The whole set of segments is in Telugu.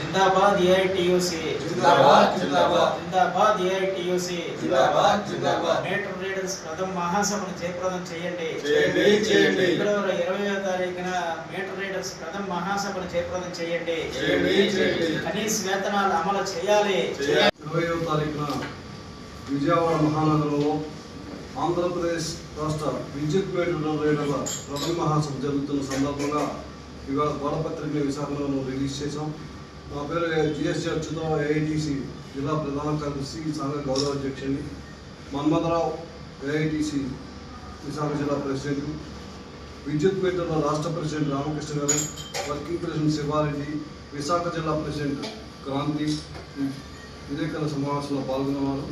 జిందాబాద్ ఏఐటియుసి జిందాబాద్, జిందాబాద్. జిందాబాద్ ఏఐటియుసి జిందాబాద్, జిందాబాద్. మేటర్ రీడర్స్ ప్రథమ మహాసభను జయప్రదం చేయండి చేయండి, చేయండి. ఫిబ్రవరి ఇరవైవ తారీఖున మేటర్ రీడర్స్ ప్రథమ మహాసభను జయప్రదం చేయండి చేయండి, చేయండి. కనీస వేతనాలు అమలు చేయాలి. ఇరవయో తారీఖున విజయవాడ మహానగరంలో ఆంధ్రప్రదేశ్ రాష్ట్ర విద్యుత్ మీటర్ల రేట్ల ప్రథమ మహాసభ జరుగుతున్న సందర్భంగా ఇవాళ గోడపత్రికని విశాఖలో రిలీజ్ చేశాం నా పేరు జిఎస్టీ అచ్యుతో ఏఐటీసీ జిల్లా ప్రధాన కార్యదర్శి సంఘ గౌరవ అధ్యక్షుడిని మన్మథరావు ఏఐటీసీ విశాఖ జిల్లా ప్రెసిడెంట్ విద్యుత్ మీటర్ల రాష్ట్ర ప్రెసిడెంట్ రామకృష్ణ గారు వర్కింగ్ ప్రెసిడెంట్ శివారెడ్డి విశాఖ జిల్లా ప్రెసిడెంట్ క్రాంతి విలేకరుల సమావేశంలో పాల్గొన్నవారు.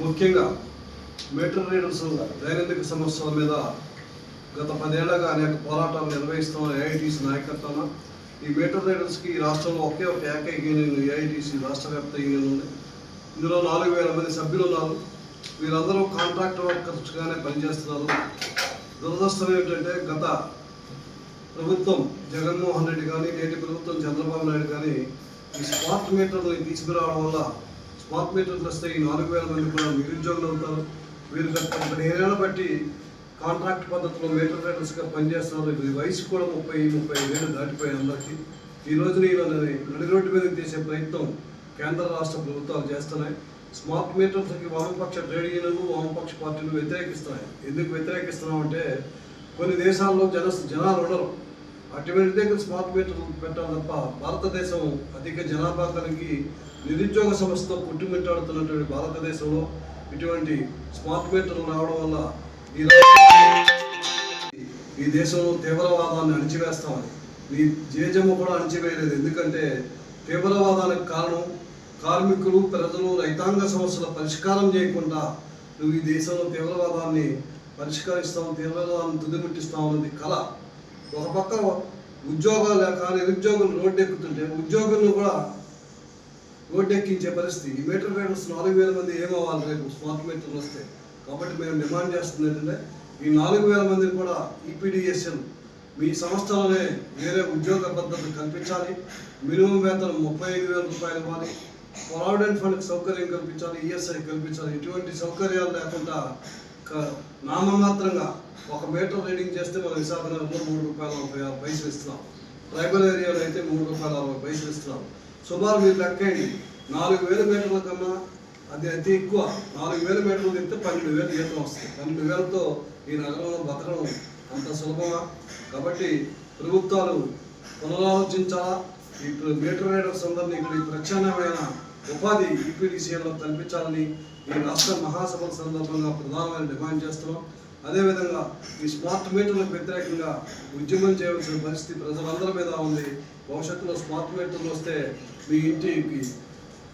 ముఖ్యంగా మీటర్ రీడర్స్ దైనందిక సమస్యల మీద గత పదేళ్ళుగా అనేక పోరాటాలు నిర్వహిస్తున్న ఏఐటీసీ నాయకత్వాన ఈ మీటర్ రైడర్స్కి ఈ రాష్ట్రంలో ఒకే ఒక ఏకైక యూనియన్ ఏఐటీసీ రాష్ట్ర వ్యాప్త యూనియన్ ఉంది. ఇందులో నాలుగు వేల మంది సభ్యులు ఉన్నారు. వీరందరూ కాంట్రాక్ట్ వర్కర్స్గానే పనిచేస్తున్నారు. దురదృష్టం ఏమిటంటే గత ప్రభుత్వం జగన్మోహన్ రెడ్డి కానీ నేటి ప్రభుత్వం చంద్రబాబు నాయుడు కానీ ఈ స్మార్ట్ మీటర్ని తీసుకురావడం వల్ల స్మార్ట్ మీటర్లు వస్తే ఈ నాలుగు వేల మంది కూడా నిరుద్యోగులు అవుతారు. వీరు గత పదిహేనేళ్ళ బట్టి కాంట్రాక్ట్ పద్ధతిలో మీటర్ రైడర్స్గా పనిచేస్తున్నారు. ఈ వయసు కూడా ముప్పై ముప్పై వేలు దాటిపోయి అందరికీ. ఈ రోజున నేను నడి రోడ్డు మీద తీసే ప్రయత్నం కేంద్ర రాష్ట్ర ప్రభుత్వాలు చేస్తున్నాయి. స్మార్ట్ మీటర్స్కి వామపక్ష ట్రేడ్ యూనియన్లు వామపక్ష పార్టీలు వ్యతిరేకిస్తున్నాయి. ఎందుకు వ్యతిరేకిస్తున్నామంటే కొన్ని దేశాల్లో జన జనాలు ఉండరు. అటువంటి దగ్గర స్మార్ట్ మీటర్లు పెట్టాలి తప్ప భారతదేశం అధిక జనాభా కలిగి నిరుద్యోగ సమస్యతో పుట్టుమిట్టాడుతున్నటువంటి భారతదేశంలో ఇటువంటి స్మార్ట్ మీటర్లు రావడం వల్ల ఈ ఈ దేశంలో తీవ్రవాదాన్ని అణిచివేస్తామని. ఈ జేజమ్మ కూడా అణిచివేయలేదు. ఎందుకంటే తీవ్రవాదానికి కారణం కార్మికులు ప్రజలు రైతాంగ సమస్యల పరిష్కారం చేయకుండా నువ్వు ఈ దేశంలో తీవ్రవాదాన్ని పరిష్కరిస్తాం తీవ్రవాదాన్ని తుదిమిట్టిస్తావు అన్నది కళ. ఒక పక్క ఉద్యోగాలు లేక నిరుద్యోగులు రోడ్డు ఎక్కుతుంటే ఉద్యోగులను కూడా రోడ్డు ఎక్కించే పరిస్థితి. ఈ మీటర్ రైడర్స్ నాలుగు వేల మంది ఏమవ్వాలి రేపు? స్మార్ట్ మీటర్లు వస్తే కాబట్టి మేము డిమాండ్ చేస్తుంది ఏంటంటే ఈ నాలుగు వేల మందిని కూడా ఈపీడిఎస్ఎల్ మీ సంస్థలోనే వేరే ఉద్యోగ పద్ధతులు కల్పించాలి. మినిమం వేతనం ముప్పై ఐదు వేల రూపాయలు ఇవ్వాలి. ప్రావిడెంట్ ఫండ్ సౌకర్యం కల్పించాలి ఈఎస్ఐ కల్పించాలి. ఇటువంటి సౌకర్యాలు లేకుండా నామమాత్రంగా ఒక మీటర్ రీడింగ్ చేస్తే మన విశాఖనగరంలో మూడు రూపాయల నలభై ఆరు పైసలు ఇస్తున్నాం. ట్రైబల్ ఏరియాలో అయితే మూడు రూపాయల అరవై పైసలు ఇస్తున్నాం. సుమారు మీరు లెక్కేయండి నాలుగు వేల మీటర్ల కన్నా అది అతి ఎక్కువ. నాలుగు వేల మీటర్లు తింటే పన్నెండు వేలు జీతం వస్తుంది. పన్నెండు వేలతో ఈ నగరంలో బతకడం అంత సులభమా? కాబట్టి ప్రభుత్వాలు పునరాలోచించాలా? ఈ మీటర్ రైడర్స్ అందరినీ ఇక్కడ ప్రత్యామ్నాయమైన ఉపాధి ఈపీడీసీఎల్లో కల్పించాలని ఈ రాష్ట్ర మహాసభల సందర్భంగా ప్రధానమైన డిమాండ్ చేస్తున్నాం. అదేవిధంగా ఈ స్మార్ట్ మీటర్లకు వ్యతిరేకంగా ఉద్యమం చేయవలసిన పరిస్థితి ప్రజలందరి మీద ఉంది. భవిష్యత్తులో స్మార్ట్ మీటర్లు వస్తే మీ ఇంటికి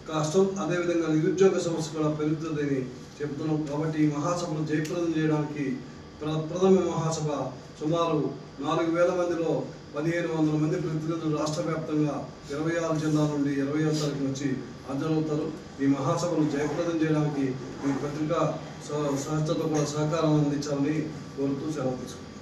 కష్టం అదేవిధంగా నిరుద్యోగ సమస్య కూడా పెరుగుతుందని చెబుతున్నాం కాబట్టి ఈ మహాసభను జయప్రదం చేయడానికి ప్ర- ప్రథమ మహాసభ సుమారు నాలుగు వేల మందిలో పదిహేను వందల మంది ప్రతినిధులు రాష్ట్ర వ్యాప్తంగా ఇరవై ఆరు జిల్లాల నుండి ఇరవై ఆరు తారీఖు వచ్చి హాజరవుతారు. ఈ మహాసభను జయప్రదం చేయడానికి ఈ పత్రికా సహ- కూడా సహకారం అందించాలని కోరుతూ సెలవు తీసుకుంటారు